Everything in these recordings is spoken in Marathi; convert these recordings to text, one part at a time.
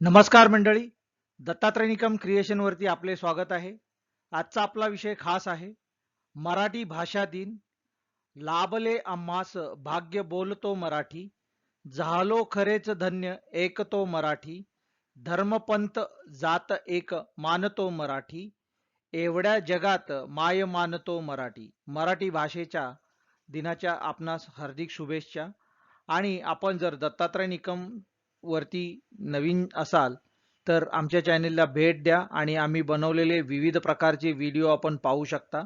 नमस्कार मंडळी. दत्तात्रय निकम क्रिएशनवरती आपले स्वागत आहे. आजचा आपला विषय खास आहे. मराठी भाषा दिन. लाभले आम्हास भाग्य बोलतो मराठी. झालो खरेच धन्य एकतो मराठी. धर्मपंत जात एक मानतो मराठी. एवढ्या जगात माय मानतो मराठी. मराठी भाषेच्या दिनाच्या आपणास हार्दिक शुभेच्छा. आणि आपण जर दत्तात्रय निकम वरती नवीन असाल तर आमच्या चॅनेलला भेट द्या आणि आम्ही बनवलेले विविध प्रकारचे व्हिडिओ आपण पाहू शकता.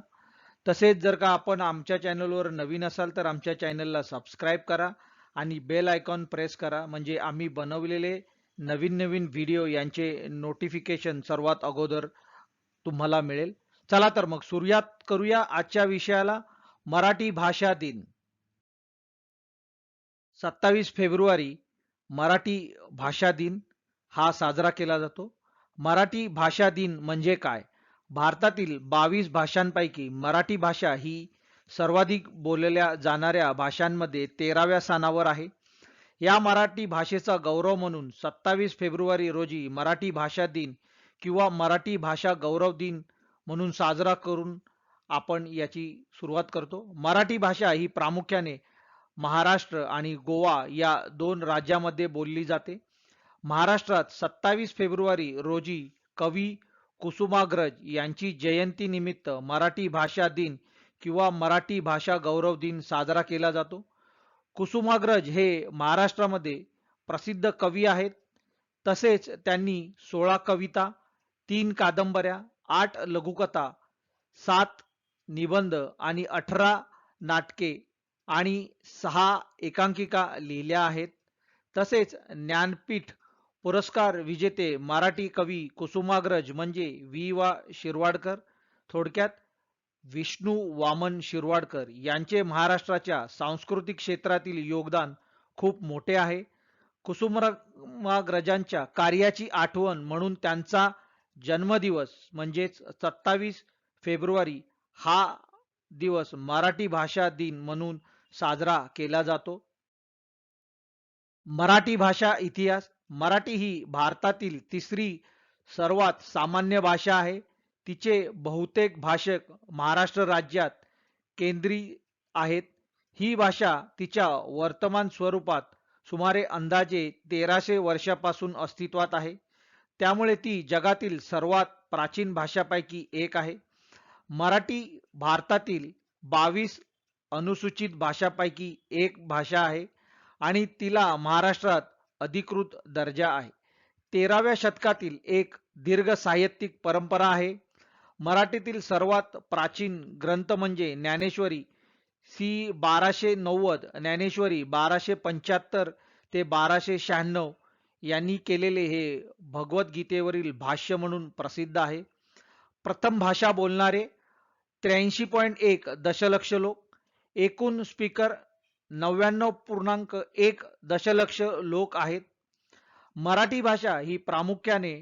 तसेच जर का आपण आमच्या चॅनलवर नवीन असाल तर आमच्या चॅनलला सबस्क्राईब करा आणि बेल आयकॉन प्रेस करा. म्हणजे आम्ही बनवलेले नवीन नवीन व्हिडिओ यांचे नोटिफिकेशन सर्वात अगोदर तुम्हाला मिळेल. चला तर मग सुरुवात करूया आजच्या विषयाला मराठी भाषा दिन. सत्तावीस फेब्रुवारी मराठी भाषा दिन हा साजरा केला जातो. मराठी भाषा दिन म्हणजे काय? भारतातील बावीस भाषांपैकी मराठी भाषा ही सर्वाधिक बोलल्या जाणाऱ्या भाषांमध्ये तेराव्या स्थानावर आहे. या मराठी भाषेचा गौरव म्हणून सत्तावीस फेब्रुवारी रोजी मराठी भाषा दिन किंवा मराठी भाषा गौरव दिन म्हणून साजरा करून आपण याची सुरुवात करतो. मराठी भाषा ही प्रामुख्याने महाराष्ट्र आणि गोवा या दोन राज्यामध्ये बोलली जाते. महाराष्ट्रात सत्तावीस फेब्रुवारी रोजी कवी कुसुमाग्रज यांची जयंती निमित्त मराठी भाषा दिन किंवा मराठी भाषा गौरव दिन साजरा केला जातो. कुसुमाग्रज हे महाराष्ट्रामध्ये प्रसिद्ध कवी आहेत. तसेच त्यांनी सोळा कविता तीन कादंबऱ्या आठ लघुकथा सात निबंध आणि अठरा नाटके आणि सहा एकांकिका लिहिल्या आहेत. तसेच ज्ञानपीठ पुरस्कार विजेते मराठी कवी कुसुमाग्रज म्हणजे वि वा. शिरवाडकर थोडक्यात विष्णू वामन शिरवाडकर यांचे महाराष्ट्राच्या सांस्कृतिक क्षेत्रातील योगदान खूप मोठे आहे. कुसुमाग्रजांच्या कार्याची आठवण म्हणून त्यांचा जन्मदिवस म्हणजेच सत्तावीस फेब्रुवारी हा दिवस मराठी भाषा दिन म्हणून साजरा केला जातो. मराठी भाषा इतिहास मराठी ही भारतातील तिसरी सर्वात सामान्य भाषा आहे. तिचे बहुतेक भाषक महाराष्ट्र राज्यात केंद्री आहेत. ही भाषा तिच्या वर्तमान स्वरूपात सुमारे अंदाजे तेराशे वर्षापासून अस्तित्वात आहे. त्यामुळे ती जगातील सर्वात प्राचीन भाषापैकी एक आहे. मराठी भारतातील बावीस अनुसूचित भाषापैकी एक भाषा आहे आणि तिला महाराष्ट्रात अधिकृत दर्जा आहे. तेराव्या शतकातील एक दीर्घ साहित्यिक परंपरा आहे. मराठीतील सर्वात प्राचीन ग्रंथ म्हणजे ज्ञानेश्वरी. सी बाराशे नव्वद ज्ञानेश्वरी बाराशे पंच्याहत्तर ते बाराशे शहाण्णव यांनी केलेले हे भगवद्गीतेवरील भाष्य म्हणून प्रसिद्ध आहे. प्रथम भाषा बोलणारे त्र्याऐंशी पॉईंट एक दशलक्ष लोक एकूण स्पीकर नव्याण्णव पूर्णांक एक दशलक्ष लोक आहेत. मराठी भाषा ही प्रामुख्याने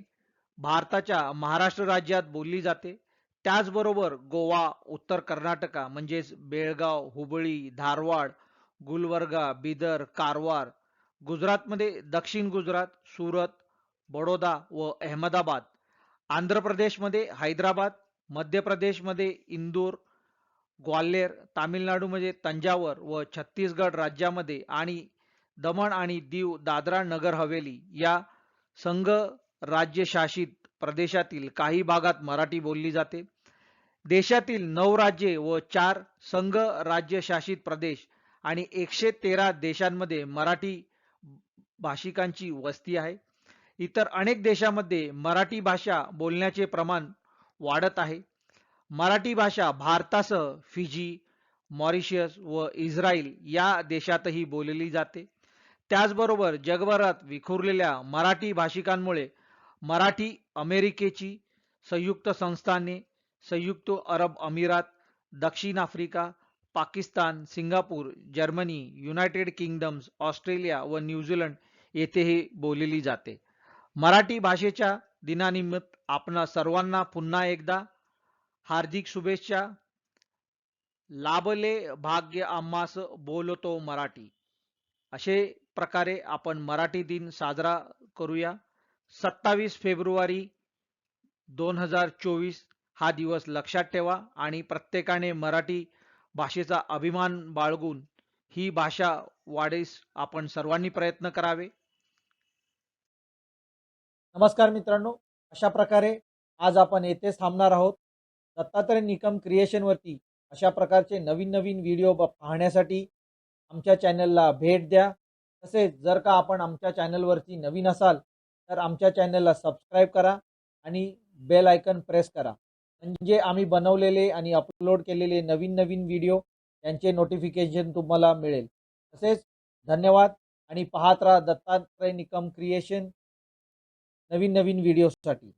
भारताच्या महाराष्ट्र राज्यात बोलली जाते. त्याचबरोबर गोवा उत्तर कर्नाटका म्हणजेच बेळगाव हुबळी धारवाड गुलवर्गा बिदर कारवार गुजरातमध्ये दक्षिण गुजरात सुरत बडोदा व अहमदाबाद आंध्र प्रदेशमध्ये हैदराबाद मध्य प्रदेशमध्ये इंदूर ग्वाल्हेर तामिळनाडूमध्ये म्हणजे तंजावर व छत्तीसगड राज्यामध्ये आणि दमण आणि दीव दादरा नगर हवेली या संघ राज्यशासित प्रदेशातील काही भागात मराठी बोलली जाते. देशातील नऊ राज्ये व चार संघ राज्यशासित प्रदेश आणि एकशे तेरा देशांमध्ये मराठी भाषिकांची वस्ती आहे. इतर अनेक देशामध्ये मराठी भाषा बोलण्याचे प्रमाण वाढत आहे. मराठी भाषा भारतासह फिजी मॉरिशियस व इस्रायल या देशातही बोलली जाते. त्याचबरोबर जगभरात विखुरलेल्या मराठी भाषिकांमुळे मराठी अमेरिकेची संयुक्त संस्थाने संयुक्त अरब अमिरात दक्षिण Africa Pakistan Singapore Germany United Kingdoms Australia व न्यूझीलंड येथेही बोलली जाते. मराठी भाषेच्या दिनानिमित्त आपणा सर्वांना पुन्हा एकदा हार्दिक शुभेच्छा. लाभले भाग्य आम्हास बोलतो मराठी. असे प्रकारे आपण मराठी दिन साजरा करूया. सत्तावीस फेब्रुवारी दोन हजार चोवीस हा दिवस लक्षात ठेवा आणि प्रत्येकाने मराठी भाषेचा अभिमान बाळगून ही भाषा वाढीस आपण सर्वांनी प्रयत्न करावे. नमस्कार मित्रांनो. अशा प्रकारे आज आपण येथे थांबणार आहोत. दत्तात्रय निकम क्रिएशनवरती अशा प्रकारचे नवीन नवीन व्हिडिओ पाहण्यासाठी आमच्या चॅनलला भेट द्या. तसेच जर का आपण आमच्या चॅनलवरती नवीन असाल तर आमच्या चॅनलला सबस्क्राईब करा आणि बेल आयकन प्रेस करा. म्हणजे आम्ही बनवलेले आणि अपलोड केलेले नवीन नवीन व्हिडिओ यांचे नोटिफिकेशन तुम्हाला मिळेल. तसेच धन्यवाद आणि पाहत राहा दत्तात्रय निकम क्रिएशन नवीन नवीन व्हिडिओसाठी